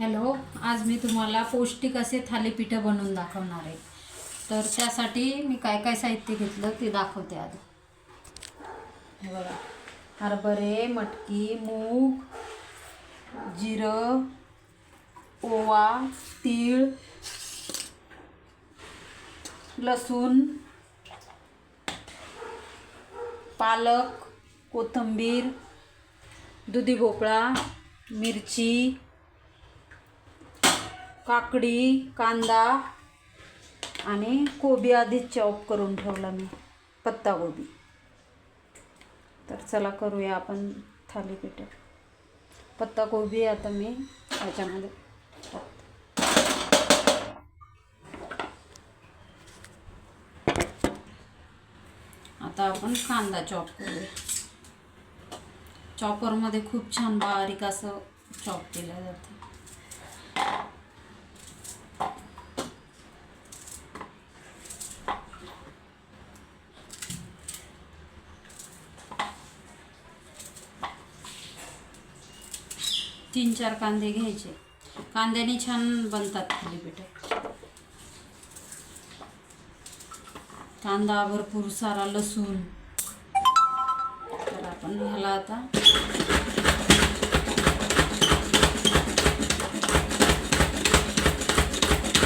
Hello आज मी तुम्हाला पौष्टिक असे थालीपीठं बनवून दाखवणार आहे. तर त्यासाठी मी काय काय साहित्य घेतलं ते दाखवते आधी. हे बघा हरभरे मटकी मूग जिरं ओवा तीळ लसूण पालक कोथिंबीर दुधी भोपळा मिरची काकडी कांदा आणि कोबी आधीच चॉप करून ठेवला मी पत्ताकोबी तर चला करूया आपण थालीपीठ पत्ताकोबी आता मी याच्यामध्ये आता आपण कांदा चॉप करूया. चॉपरमध्ये खूप छान बारीक असं चॉप केलं जातं. तीन चार कांदे घ्यायचे. कांद्याने छान बनतात थालीपीठ कांदा भरपूर सारा लसूण. तर आपण ह्याला आता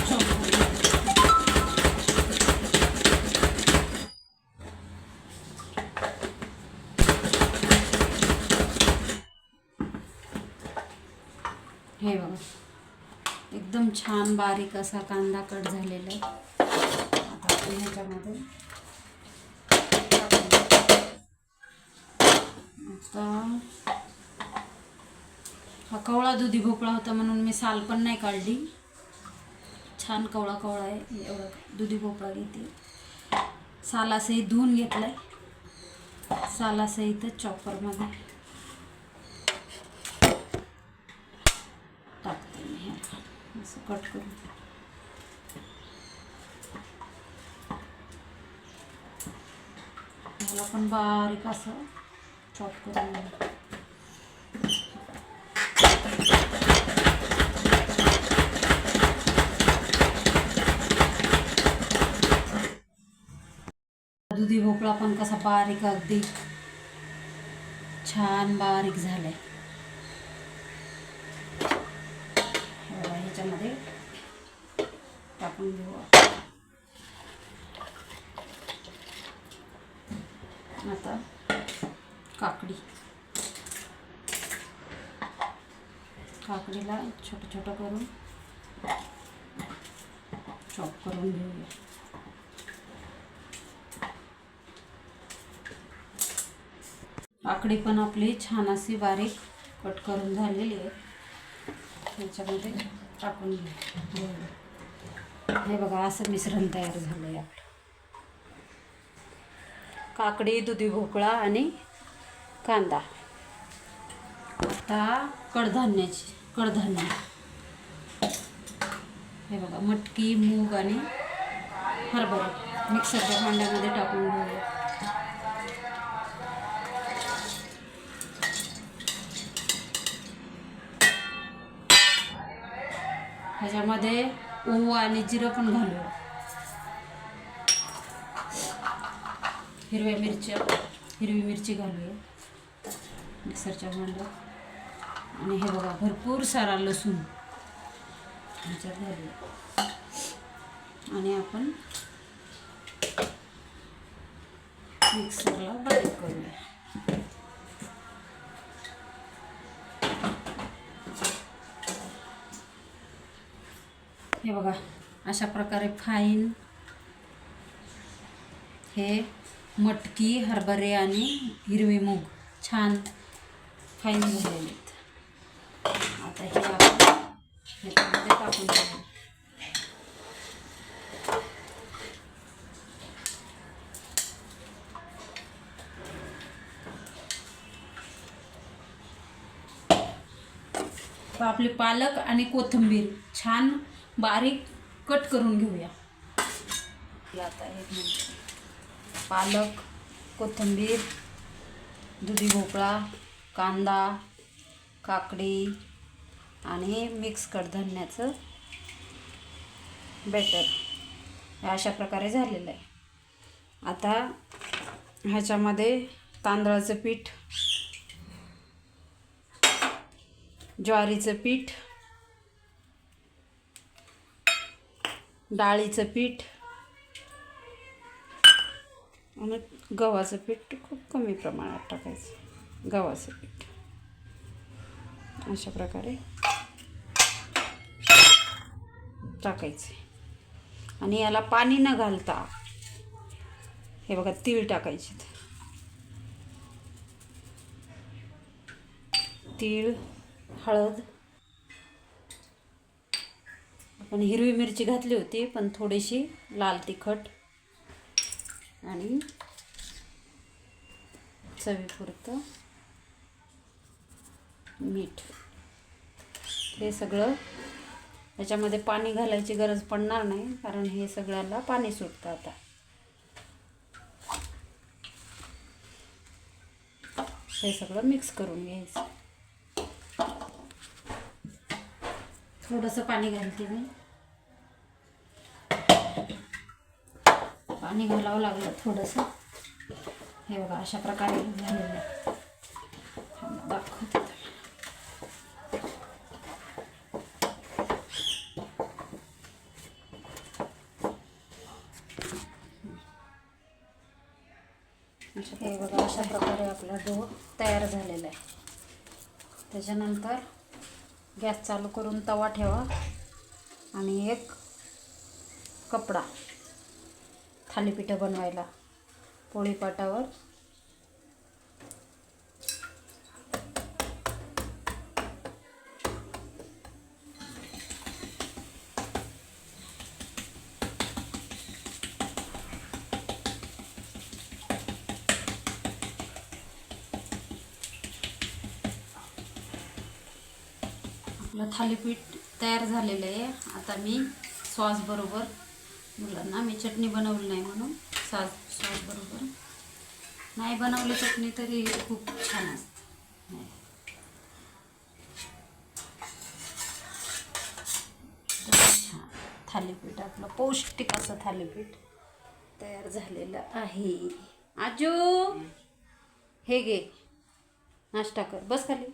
chop करूया. हे बघा. एकदम छान बारीक असा कांदा कट झालेला आहे. आता आपण ह्याच्यामध्ये आता हा कवळा दुधी भोपळा होता म्हणून मी साल पण नाही काढली. छान कवळा कवळा आहे. एवढा दुधी भोपळा घेते. सालासहित धुवून घेतलाय. सालासहित चॉपरमध्ये कट पण बारीक चॉप घेऊ. दुधी भोपळा पण कसा बारीक अगदी छान बारीक झालाय ह्याच्यामध्ये टाकून घेऊ आता काकडी. काकडीला छोटं छोटं करून चॉप करून घेऊया. काकडी पण आपली छान अशी बारीक कट करून झालेली आहे. त्याच्यामध्ये टाकून घेऊ हे बघा असं मिश्रण तयार झालं आहे आपलं. काकडी दुधी भोपळा आणि कांदा. आता कडधान्याची कडधान्य. हे बघा मटकी मूग आणि हरभरा. मिक्सरच्या भांड्यामध्ये टाकून घेऊया. ह्याच्यामध्ये ओवा आणि जिरं पण घालूया हिरव्या मिरच्या हिरवी मिरची घालूया. मिक्सरच्या भांड्यात. आणि हे बघा भरपूर सारा लसूण ह्याच्यात घालूया. आणि आपण मिक्सरला बारीक हे बघा अशा प्रकारे फाईन हे मटकी हरभरे आणि हिरवी मूग छान फाईन झालेले आहेत. आता हे आपण ह्याच्यामध्ये टाकून आपले पालक आणि कोथिंबीर छान बारीक कट करून घेऊया. आता एक मिनिट. पालक कोथिंबीर दुधी भोपळा कांदा काकडी आणि मिक्स कडधान्याचं बेटर हे अशा प्रकारे झालेलं आहे. आता ह्याच्यामध्ये तांदळाचं पीठ ज्वारीचं पीठ डाळीचं पीठ. आणि गव्हाचं पीठ खूप कमी प्रमाणात टाकायचं. गव्हाचं पीठ. अशा प्रकारे टाकायचे. आणि याला पाणी न घालता हे बघा तीळ टाकायचे. तीळ हळद आणि हिरवी मिरची घातली होती पण थोडीशी लाल तिखट आणि चवीपुरतं मीठ. हे सगळं याच्यामध्ये पाणी घालायची गरज पडणार नाही कारण हे सगळ्याला पाणी सुटतं आता. हे सगळं मिक्स करून घ्यायचं. थोडंसं पाणी घालते मी. पाणी घालावं लागलं थोडंसं. हे बघा अशा प्रकारे झालेलं आहे. दाखवते अशा हे बघा अशा प्रकारे आपला डो तयार झालेला आहे. त्याच्यानंतर गॅस चालू करून तवा ठेवा आणि एक कपडा. थालीपीठं बनवायला. पोळीपाटावर. आपलं थालीपीठ तयार झालेलं आहे. आता मी सॉसबरोबर मुलांना. मी चटणी बनवली नाही म्हणून. सास सॉसबरोबर नाही बनवली चटणी तरी खूप छान असते. छान. थालीपीठ आपलं पौष्टिक असं थालीपीठ तयार झालेलं आहे. आजू हे घे. नाश्ता कर. बस खाली.